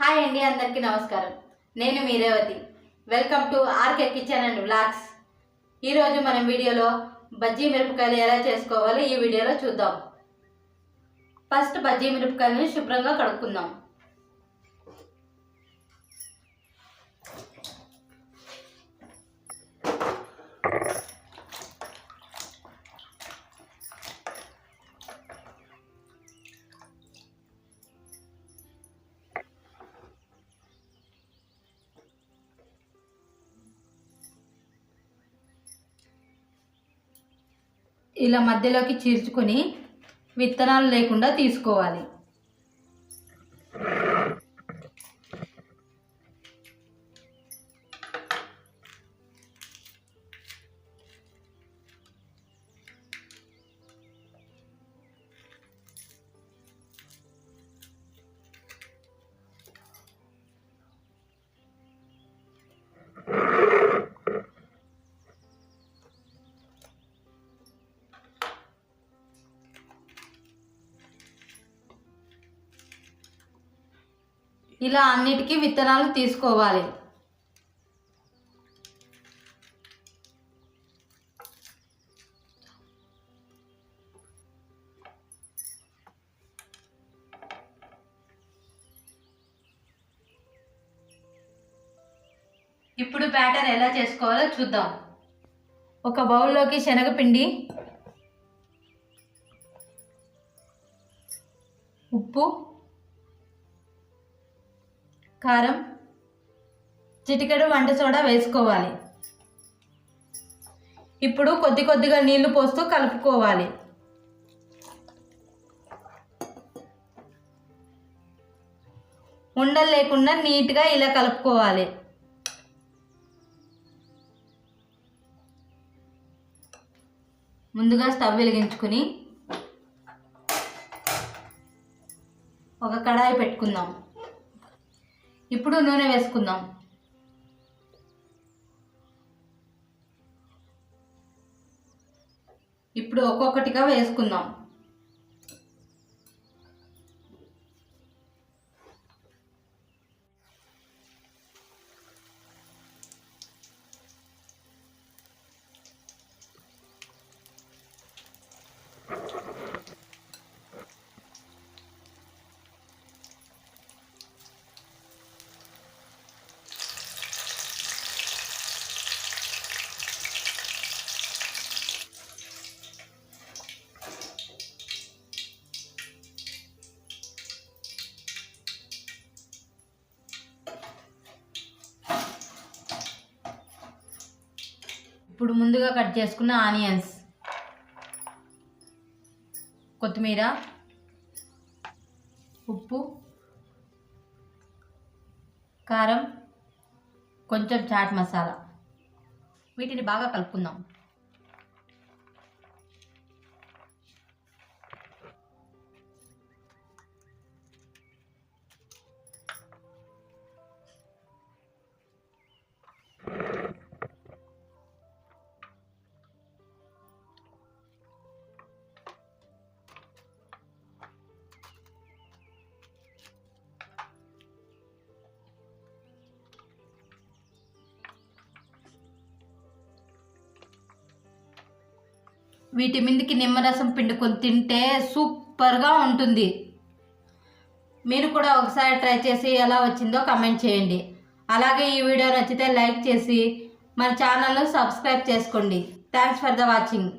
Hi అండి అందరికీ నమస్కారం. నేను మీ Revathi. Welcome to RK kitchen and blogs ఈరోజు మనం వీడియోలో బజ్జీ మిరపకాయలు ఎలా చేసుకోవాలో ఈ వీడియోలో చూద్దాం. ఫస్ట్ బజ్జీ మిరపకాయలను శుభ్రంగా కడుక్కుందాం. ఇలా మధ్యలోకి చీల్చుకొని విత్తనాలు లేకుండా తీసుకోవాలి. ఇలా అన్నిటికీ విత్తనాలు తీసుకోవాలి. ఇప్పుడు బ్యాటర్ ఎలా చేసుకోవాలో చూద్దాం. ఒక బౌల్లోకి శనగపిండి ఉప్పు కారం చిటికెడు వంట సోడా వేసుకోవాలి. ఇప్పుడు కొద్ది కొద్దిగా నీళ్ళు పోస్తూ కలుపుకోవాలి. ఉండలు లేకుండా నీట్గా ఇలా కలుపుకోవాలి. ముందుగా స్టవ్ వెలిగించుకుని ఒక కడాయి పెట్టుకుందాం. ఇప్పుడు నూనె వేసుకుందాం. ఇప్పుడు ఒక్కొక్కటిగా వేసుకుందాం. ఇప్పుడు ముందుగా కట్ చేసుకున్న ఆనియన్స్. కొత్తిమీర ఉప్పు కారం కొంచెం చాట్ మసాలా. వీటిని బాగా కలుపుకుందాం. వీటి మీదకి నిమ్మరసం పిండుకొని తింటే సూపర్గా ఉంటుంది. మీరు కూడా ఒకసారి ట్రై చేసి ఎలా వచ్చిందో కమెంట్ చేయండి. అలాగే ఈ వీడియో నచ్చితే లైక్ చేసి మన ఛానల్ను సబ్స్క్రైబ్ చేసుకోండి. Thanks for the watching